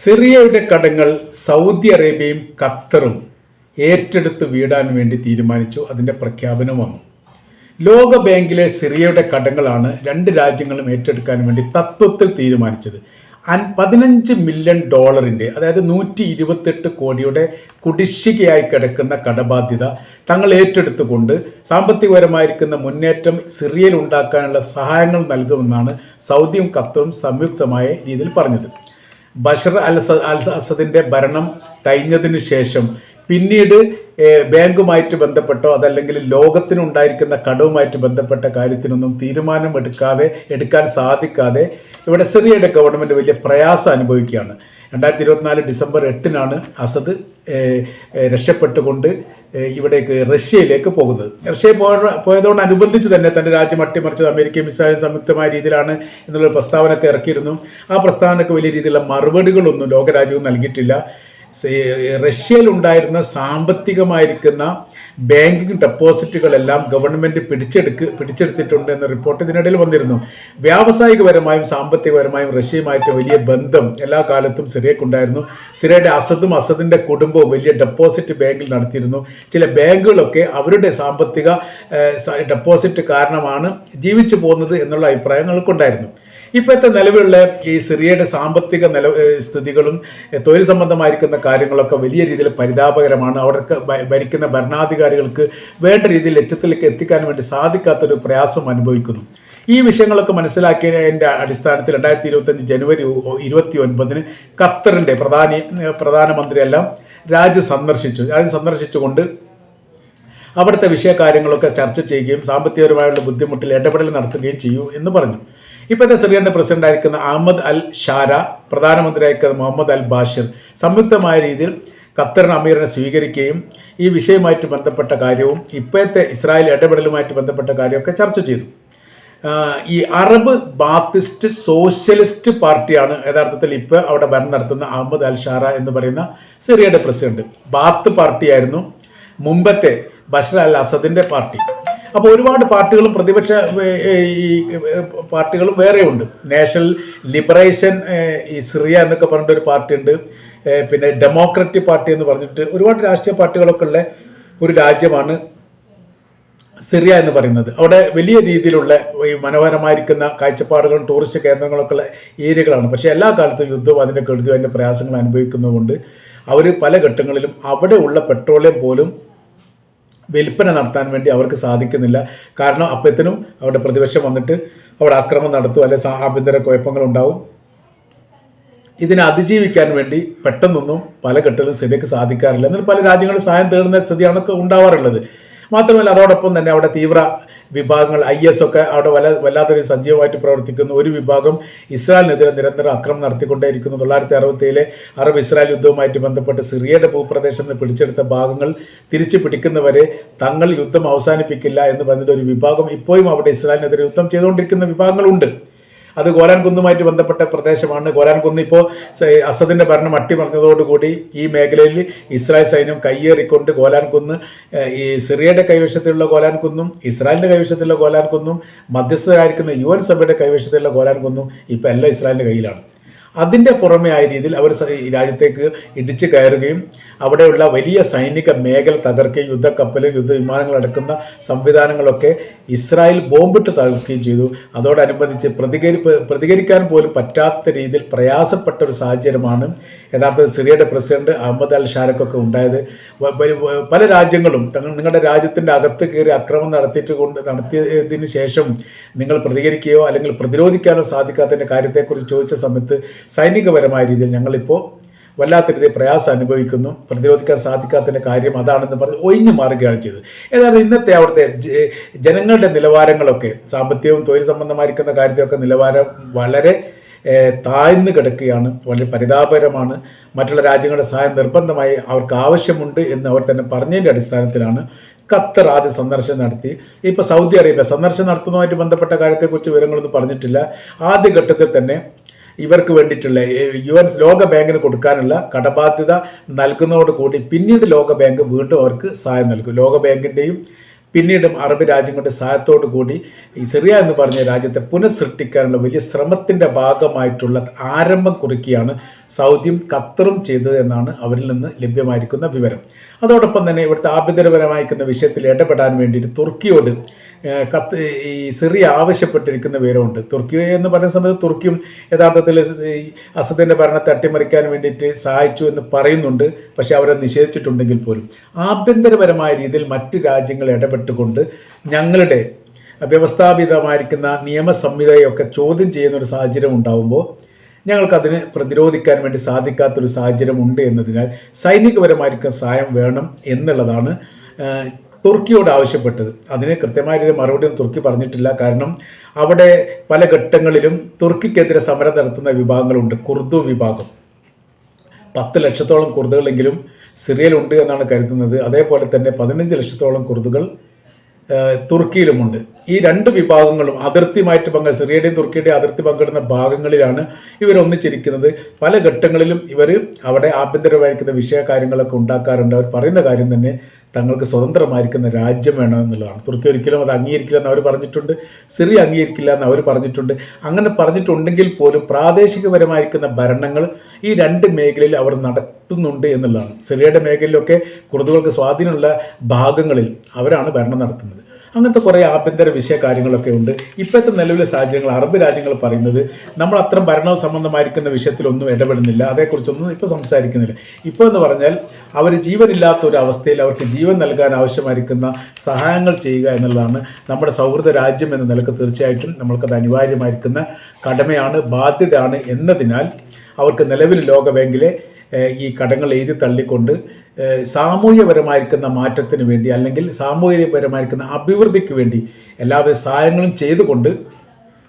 സിറിയയുടെ കടങ്ങൾ സൗദി അറേബ്യയും ഖത്തറും ഏറ്റെടുത്ത് വീടാൻ വേണ്ടി തീരുമാനിച്ചു. അതിന്റെ പ്രഖ്യാപനം വന്നു. ലോക ബാങ്കിലെ സിറിയയുടെ കടങ്ങളാണ് രണ്ട് രാജ്യങ്ങളും ഏറ്റെടുക്കാൻ വേണ്ടി തത്വത്തിൽ തീരുമാനിച്ചത്. പതിനഞ്ച് മില്യൺ ഡോളറിന്റെ അതായത് നൂറ്റി ഇരുപത്തെട്ട് കോടിയുടെ കുടിശ്ശികയായി കിടക്കുന്ന കടബാധ്യത തങ്ങൾ ഏറ്റെടുത്തുകൊണ്ട് സാമ്പത്തികപരമായിരിക്കുന്ന മുന്നേറ്റം സിറിയയിൽ ഉണ്ടാക്കാനുള്ള സഹായങ്ങൾ നൽകുമെന്നാണ് സൗദിയും ഖത്തറും സംയുക്തമായ രീതിയിൽ പറഞ്ഞത്. ബഷർ അൽ അൽ അസദിന്റെ ഭരണം കഴിഞ്ഞതിന് ശേഷം പിന്നീട് ബാങ്കുമായിട്ട് ബന്ധപ്പെട്ടോ അതല്ലെങ്കിൽ ലോകത്തിനുണ്ടായിരിക്കുന്ന കടവുമായിട്ട് ബന്ധപ്പെട്ട കാര്യത്തിനൊന്നും തീരുമാനം എടുക്കാതെ എടുക്കാൻ സാധിക്കാതെ ഇവിടെ സിറിയയുടെ ഗവൺമെന്റ് വലിയ പ്രയാസം അനുഭവിക്കുകയാണ്. രണ്ടായിരത്തി ഇരുപത്തിനാല് ഡിസംബർ എട്ടിനാണ് അസദ് രക്ഷപ്പെട്ടുകൊണ്ട് ഇവിടേക്ക് റഷ്യയിലേക്ക് പോകുന്നത്. റഷ്യയിൽ പോയ പോയതോടനുബന്ധിച്ച് തന്നെ തന്റെ രാജ്യം അട്ടിമറിച്ചത് അമേരിക്കയും ഇസ്രായേലും സംയുക്തമായ രീതിയിലാണ് എന്നുള്ള പ്രസ്താവനയൊക്കെ ഇറക്കിയിരുന്നു. ആ പ്രസ്താവനയ്ക്ക് വലിയ രീതിയിലുള്ള മറുപടികളൊന്നും ലോകരാജ്യവും നൽകിയിട്ടില്ല. ഉണ്ടായിരുന്ന സാമ്പത്തികമായിരിക്കുന്ന ബാങ്കിങ് ഡെപ്പോസിറ്റുകളെല്ലാം ഗവൺമെന്റ് പിടിച്ചെടുക്ക് പിടിച്ചെടുത്തിട്ടുണ്ട് എന്ന റിപ്പോർട്ട് ഇതിനിടയിൽ വന്നിരുന്നു. വ്യാവസായികപരമായും സാമ്പത്തികപരമായും റഷ്യയുമായിട്ട് വലിയ ബന്ധം എല്ലാ കാലത്തും സിറിയക്കുണ്ടായിരുന്നു സിറിയയുടെ അസദും അസദിന്റെ കുടുംബവും വലിയ ഡെപ്പോസിറ്റ് ബാങ്കിൽ നടത്തിയിരുന്നു. ചില ബാങ്കുകളൊക്കെ അവരുടെ സാമ്പത്തിക ഡെപ്പോസിറ്റ് കാരണമാണ് ജീവിച്ചു പോകുന്നത് എന്നുള്ള അഭിപ്രായങ്ങൾക്കുണ്ടായിരുന്നു ഇപ്പോഴത്തെ നിലവിലുള്ള ഈ സിറിയയുടെ സാമ്പത്തിക നില സ്ഥിതികളും തൊഴിൽ സംബന്ധമായിരിക്കുന്ന കാര്യങ്ങളൊക്കെ വലിയ രീതിയിൽ പരിതാപകരമാണ്. അവർക്ക് ഭരിക്കുന്ന ഭരണാധികാരികൾക്ക് വേണ്ട രീതിയിൽ ലക്ഷ്യത്തിലേക്ക് എത്തിക്കാൻ വേണ്ടി സാധിക്കാത്തൊരു പ്രയാസം അനുഭവിക്കുന്നു. ഈ വിഷയങ്ങളൊക്കെ മനസ്സിലാക്കിയതിന്റെ അടിസ്ഥാനത്തിൽ രണ്ടായിരത്തി ഇരുപത്തഞ്ച് ജനുവരി ഇരുപത്തി ഒൻപതിന് ഖത്തറിന്റെ പ്രധാനി പ്രധാനമന്ത്രിയെല്ലാം രാജ്യം സന്ദർശിച്ചു. രാജ്യം സന്ദർശിച്ചുകൊണ്ട് അവിടുത്തെ വിഷയകാര്യങ്ങളൊക്കെ ചർച്ച ചെയ്യുകയും സാമ്പത്തികപരമായുള്ള ബുദ്ധിമുട്ടിൽ ഇടപെടൽ നടത്തുകയും ചെയ്യൂ എന്ന് പറഞ്ഞു. ഇപ്പോഴത്തെ സിറിയന്റെ പ്രസിഡന്റായിരിക്കുന്ന അഹമ്മദ് അൽ ഷാര പ്രധാനമന്ത്രിയായിരിക്കുന്ന മുഹമ്മദ് അൽ ബാഷിർ സംയുക്തമായ രീതിയിൽ ഖത്തറിന് അമീറിനെ സ്വീകരിക്കുകയും ഈ വിഷയവുമായിട്ട് ബന്ധപ്പെട്ട കാര്യവും ഇപ്പോഴത്തെ ഇസ്രായേൽ ഇടപെടലുമായിട്ട് ബന്ധപ്പെട്ട കാര്യമൊക്കെ ചർച്ച ചെയ്തു. ഈ അറബ് ബാത്തിസ്റ്റ് സോഷ്യലിസ്റ്റ് പാർട്ടിയാണ് യഥാർത്ഥത്തിൽ ഇപ്പോൾ അവിടെ ഭരണം നടത്തുന്ന അഹമ്മദ് അൽ ഷാറ എന്ന് പറയുന്ന സിറിയയുടെ പ്രസിഡന്റ്. ബാത്ത് പാർട്ടിയായിരുന്നു മുമ്പത്തെ ബഷർ അൽ അസദിന്റെ പാർട്ടി. അപ്പോൾ ഒരുപാട് പാർട്ടികളും പ്രതിപക്ഷ ഈ പാർട്ടികളും വേറെയുണ്ട്. നാഷണൽ ലിബറേഷൻ ഈ സിറിയ എന്നൊക്കെ പറഞ്ഞിട്ട് ഒരു പാർട്ടിയുണ്ട്. പിന്നെ ഡെമോക്രറ്റിക് പാർട്ടി എന്ന് പറഞ്ഞിട്ട് ഒരുപാട് രാഷ്ട്രീയ പാർട്ടികളൊക്കെ ഉള്ള ഒരു രാജ്യമാണ് സിറിയ എന്ന് പറയുന്നത്. അവിടെ വലിയ രീതിയിലുള്ള ഈ മനോഹരമായിരിക്കുന്ന കാഴ്ചപ്പാടുകളും ടൂറിസ്റ്റ് കേന്ദ്രങ്ങളൊക്കെ ഉള്ള ഏരിയകളാണ്. പക്ഷേ എല്ലാ കാലത്തും യുദ്ധവും അതിന്റെ കെടുതിയും അതിന്റെ പ്രയാസങ്ങൾ അനുഭവിക്കുന്നതുകൊണ്ട് അവർ പല ഘട്ടങ്ങളിലും അവിടെയുള്ള പെട്രോളിയം പോലും വിൽപ്പന നടത്താൻ വേണ്ടി അവർക്ക് സാധിക്കുന്നില്ല. കാരണം അപ്പത്തിനും അവരുടെ പ്രതിപക്ഷം വന്നിട്ട് അവിടെ അക്രമം നടത്തും അല്ലെ ആഭ്യന്തര കുഴപ്പങ്ങളുണ്ടാവും ഇതിനെ അതിജീവിക്കാൻ വേണ്ടി പെട്ടെന്നൊന്നും പല ഘട്ടത്തിലും സ്ഥിതിക്ക് സാധിക്കാറില്ല. എന്നാൽ പല രാജ്യങ്ങളും സഹായം തേടുന്ന സ്ഥിതിയാണ് ഉണ്ടാവാറുള്ളത്. മാത്രമല്ല അതോടൊപ്പം തന്നെ അവിടെ തീവ്ര വിഭാഗങ്ങൾ ഐ എസ് ഒക്കെ അവിടെ വല്ല വല്ലാത്തൊരു സജീവമായിട്ട് പ്രവർത്തിക്കുന്നു ഒരു വിഭാഗം ഇസ്രായേലിനെതിരെ നിരന്തരം അക്രമം നടത്തിക്കൊണ്ടേയിരിക്കുന്നു. തൊള്ളായിരത്തി അറുപത്തിയിലെ അറബ് ഇസ്രായേൽ യുദ്ധവുമായിട്ട് ബന്ധപ്പെട്ട് സിറിയയുടെ ഭൂപ്രദേശം നിന്ന് പിടിച്ചെടുത്ത ഭാഗങ്ങൾ തിരിച്ചു പിടിക്കുന്നവരെ തങ്ങൾ യുദ്ധം അവസാനിപ്പിക്കില്ല എന്ന് പറഞ്ഞിട്ട് ഒരു വിഭാഗം ഇപ്പോഴും അവിടെ ഇസ്രായേലിനെതിരെ യുദ്ധം ചെയ്തുകൊണ്ടിരിക്കുന്ന വിഭാഗങ്ങളുണ്ട്. അത് ഗോലാൻ കുന്നുമായിട്ട് ബന്ധപ്പെട്ട പ്രദേശമാണ്. ഗോലാൻ കുന്ന് ഇപ്പോൾ അസദിന്റെ ഭരണം അട്ടിമറിഞ്ഞതോടുകൂടി ഈ മേഖലയിൽ ഇസ്രായേൽ സൈന്യം കയ്യേറിക്കൊണ്ട് ഗോലാൻ കുന്ന് ഈ സിറിയയുടെ കൈവശത്തിലുള്ള ഗോലാൻ കുന്നും ഇസ്രായേലിന്റെ കൈവശത്തിലുള്ള ഗോലാൻ കുന്നും മധ്യസ്ഥരായിരിക്കുന്ന യു എൻ സഭയുടെ കൈവശത്തിലുള്ള ഗോലാൻ കുന്നും ഇപ്പോൾ എല്ലാം ഇസ്രായേലിന്റെ കയ്യിലാണ്. അതിന്റെ പുറമെ ആയ രീതിയിൽ അവർ രാജ്യത്തേക്ക് ഇടിച്ചു കയറുകയും അവിടെയുള്ള വലിയ സൈനിക മേഖല തകർക്കുകയും യുദ്ധക്കപ്പൽ യുദ്ധവിമാനങ്ങൾ അടക്കുന്ന സംവിധാനങ്ങളൊക്കെ ഇസ്രായേൽ ബോംബിട്ട് തകർക്കുകയും ചെയ്തു. അതോടനുബന്ധിച്ച് പ്രതികരി പ്രതികരിക്കാൻ പോലും പറ്റാത്ത രീതിയിൽ പ്രയാസപ്പെട്ട ഒരു സാഹചര്യമാണ് യഥാർത്ഥത്തിൽ സിറിയയുടെ പ്രസിഡന്റ് അഹമ്മദ് അൽ ഷാരക്കൊക്കെ ഉണ്ടായത്. പല രാജ്യങ്ങളും തങ്ങൾ നിങ്ങളുടെ രാജ്യത്തിന്റെ അകത്ത് കയറി അക്രമം നടത്തിയിട്ട് കൊണ്ട് നടത്തിയതിന് ശേഷം നിങ്ങൾ പ്രതികരിക്കുകയോ അല്ലെങ്കിൽ പ്രതിരോധിക്കാനോ സാധിക്കാത്തതിന്റെ കാര്യത്തെക്കുറിച്ച് ചോദിച്ച സമയത്ത് സൈനികപരമായ രീതിയിൽ ഞങ്ങളിപ്പോൾ വല്ലാത്ത രീതിയിൽ പ്രയാസം അനുഭവിക്കുന്നു. പ്രതിരോധിക്കാൻ സാധിക്കാത്തതിന്റെ കാര്യം അതാണെന്ന് പറഞ്ഞ് ഒഴിഞ്ഞു മാറുകയാണ് ചെയ്തത്. ഏതായാലും ഇന്നത്തെ അവിടുത്തെ ജനങ്ങളുടെ നിലവാരങ്ങളൊക്കെ സാമ്പത്തികവും തൊഴിൽ സംബന്ധമായിരിക്കുന്ന കാര്യത്തിലൊക്കെ നിലവാരം വളരെ താഴ്ന്നു കിടക്കുകയാണ്. വളരെ പരിതാപകരമാണ്. മറ്റുള്ള രാജ്യങ്ങളുടെ സഹായം നിർബന്ധമായി അവർക്ക് ആവശ്യമുണ്ട് എന്ന് അവർ തന്നെ പറഞ്ഞതിന്റെ അടിസ്ഥാനത്തിലാണ് ഖത്തർ ആദ്യം സന്ദർശനം നടത്തി. ഇപ്പോൾ സൗദി അറേബ്യ സന്ദർശനം നടത്തുന്നതുമായിട്ട് ബന്ധപ്പെട്ട കാര്യത്തെക്കുറിച്ച് വിവരങ്ങളൊന്നും പറഞ്ഞിട്ടില്ല. ആദ്യഘട്ടത്തിൽ തന്നെ ഇവർക്ക് വേണ്ടിയിട്ടുള്ള യു എൻ ലോക ബാങ്കിന് കൊടുക്കാനുള്ള കടബാധ്യത നൽകുന്നതോടുകൂടി പിന്നീട് ലോക ബാങ്ക് വീണ്ടും അവർക്ക് സഹായം നൽകും. ലോക ബാങ്കിന്റെയും പിന്നീടും അറബ് രാജ്യങ്ങളുടെ സഹായത്തോടു കൂടി സിറിയ എന്ന് പറഞ്ഞ രാജ്യത്തെ പുനഃസൃഷ്ടിക്കാനുള്ള വലിയ ശ്രമത്തിന്റെ ഭാഗമായിട്ടുള്ള ആരംഭം കുറിക്കുകയാണ് സൗദിയും ഖത്തറും ചെയ്തത് എന്നാണ് അവരിൽ നിന്ന് ലഭ്യമായിരിക്കുന്ന വിവരം. അതോടൊപ്പം തന്നെ ഇവിടുത്തെ ആഭ്യന്തരപരമായിരിക്കുന്ന വിഷയത്തിൽ ഇടപെടാൻ വേണ്ടിയിട്ട് തുർക്കിയോട് കത്ത് ഈ സിറിയ ആവശ്യപ്പെട്ടിരിക്കുന്ന വിവരമുണ്ട്. തുർക്കി എന്ന് പറയുന്ന സമയത്ത് തുർക്കിയും യഥാർത്ഥത്തിൽ അസദിന്റെ ഭരണത്തെ അട്ടിമറിക്കാൻ വേണ്ടിയിട്ട് സഹായിച്ചു എന്ന് പറയുന്നുണ്ട്. പക്ഷെ അവരെ നിഷേധിച്ചിട്ടുണ്ടെങ്കിൽ പോലും. ആഭ്യന്തരപരമായ രീതിയിൽ മറ്റ് രാജ്യങ്ങൾ ഇടപെട്ടുകൊണ്ട് ഞങ്ങളുടെ വ്യവസ്ഥാപിതമായിരിക്കുന്ന നിയമ സംഹിതയൊക്കെ ചോദ്യം ചെയ്യുന്ന ഒരു സാഹചര്യം ഉണ്ടാകുമ്പോൾ ഞങ്ങൾക്കതിന് പ്രതിരോധിക്കാൻ വേണ്ടി സാധിക്കാത്തൊരു സാഹചര്യം ഉണ്ട് എന്നതിനാൽ സൈനികപരമായിരിക്കും സഹായം വേണം എന്നുള്ളതാണ് തുർക്കിയോട് ആവശ്യപ്പെട്ടത്. അതിന് കൃത്യമായ രീതിയിൽ മറുപടിയും തുർക്കി പറഞ്ഞിട്ടില്ല. കാരണം അവിടെ പല ഘട്ടങ്ങളിലും തുർക്കിക്കെതിരെ സമരം നടത്തുന്ന വിഭാഗങ്ങളുണ്ട്. കുർദു വിഭാഗം. പത്ത് ലക്ഷത്തോളം കുർദുകളെങ്കിലും സിറിയയിലുണ്ട് എന്നാണ് കരുതുന്നത്. അതേപോലെ തന്നെ പതിനഞ്ച് ലക്ഷത്തോളം കുർദുകൾ തുർക്കിയിലുമുണ്ട്. ഈ രണ്ട് വിഭാഗങ്ങളും അതിർത്തിയുമായിട്ട് പങ്കെ സിറിയയുടെയും തുർക്കിയുടെയും അതിർത്തി പങ്കിടുന്ന ഭാഗങ്ങളിലാണ് ഇവർ ഒന്നിച്ചിരിക്കുന്നത് പല ഘട്ടങ്ങളിലും ഇവർ അവിടെ ആഭ്യന്തരമായിരിക്കുന്ന വിഷയ കാര്യങ്ങളൊക്കെ ഉണ്ടാക്കാറുണ്ട്. അവർ പറയുന്ന കാര്യം തന്നെ തങ്ങൾക്ക് സ്വതന്ത്രമായിരിക്കുന്ന രാജ്യം വേണമെന്നുള്ളതാണ്. തുർക്കി ഒരിക്കലും അത് അംഗീകരിക്കില്ല എന്ന് അവർ പറഞ്ഞിട്ടുണ്ട്. സിറി അംഗീകരിക്കില്ല എന്ന് അവർ പറഞ്ഞിട്ടുണ്ട്. അങ്ങനെ പറഞ്ഞിട്ടുണ്ടെങ്കിൽ പോലും പ്രാദേശികപരമായിരിക്കുന്ന ഭരണങ്ങൾ ഈ രണ്ട് മേഖലയിൽ അവർ നടത്തുന്നുണ്ട് എന്നുള്ളതാണ്. സിറിയയുടെ മേഖലയിലൊക്കെ കുർദുകൾക്ക് സ്വാധീനമുള്ള ഭാഗങ്ങളിൽ അവരാണ് ഭരണം നടത്തുന്നത്. അങ്ങനത്തെ കുറേ ആഭ്യന്തര വിഷയ കാര്യങ്ങളൊക്കെ ഉണ്ട്. ഇപ്പോഴത്തെ നിലവിലെ സാഹചര്യങ്ങൾ അറബ് രാജ്യങ്ങൾ പറയുന്നത് നമ്മൾ അത്രയും ഭരണ സംബന്ധമായിരിക്കുന്ന വിഷയത്തിലൊന്നും ഇടപെടുന്നില്ല. അതേക്കുറിച്ചൊന്നും ഇപ്പോൾ സംസാരിക്കുന്നില്ല. ഇപ്പോൾ എന്ന് പറഞ്ഞാൽ അവർ ജീവനില്ലാത്ത ഒരു അവസ്ഥയിൽ അവർക്ക് ജീവൻ നൽകാൻ ആവശ്യമായിരിക്കുന്ന സഹായങ്ങൾ ചെയ്യുക എന്നുള്ളതാണ് നമ്മുടെ സൗഹൃദ രാജ്യം എന്ന നിലയ്ക്ക് തീർച്ചയായിട്ടും നമ്മൾക്കത് അനിവാര്യമായിരിക്കുന്ന കടമയാണ് ബാധ്യതയാണ് എന്നതിനാൽ അവർക്ക് നിലവിൽ ലോക ബാങ്കിലെ ഏഹ്, ഈ കടങ്ങൾ എഴുതി തള്ളിക്കൊണ്ട് സാമൂഹ്യപരമായിരിക്കുന്ന മാറ്റത്തിന് വേണ്ടി അല്ലെങ്കിൽ സാമൂഹികപരമായിരിക്കുന്ന അഭിവൃദ്ധിക്ക് വേണ്ടി എല്ലാവിധ സഹായങ്ങളും ചെയ്തുകൊണ്ട്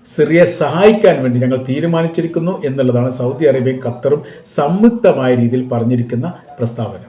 സിറിയെ സഹായിക്കാൻ വേണ്ടി ഞങ്ങൾ തീരുമാനിച്ചിരിക്കുന്നു എന്നുള്ളതാണ് സൗദി അറേബ്യയും ഖത്തറും സംയുക്തമായ രീതിയിൽ പറഞ്ഞിരിക്കുന്ന പ്രസ്താവന.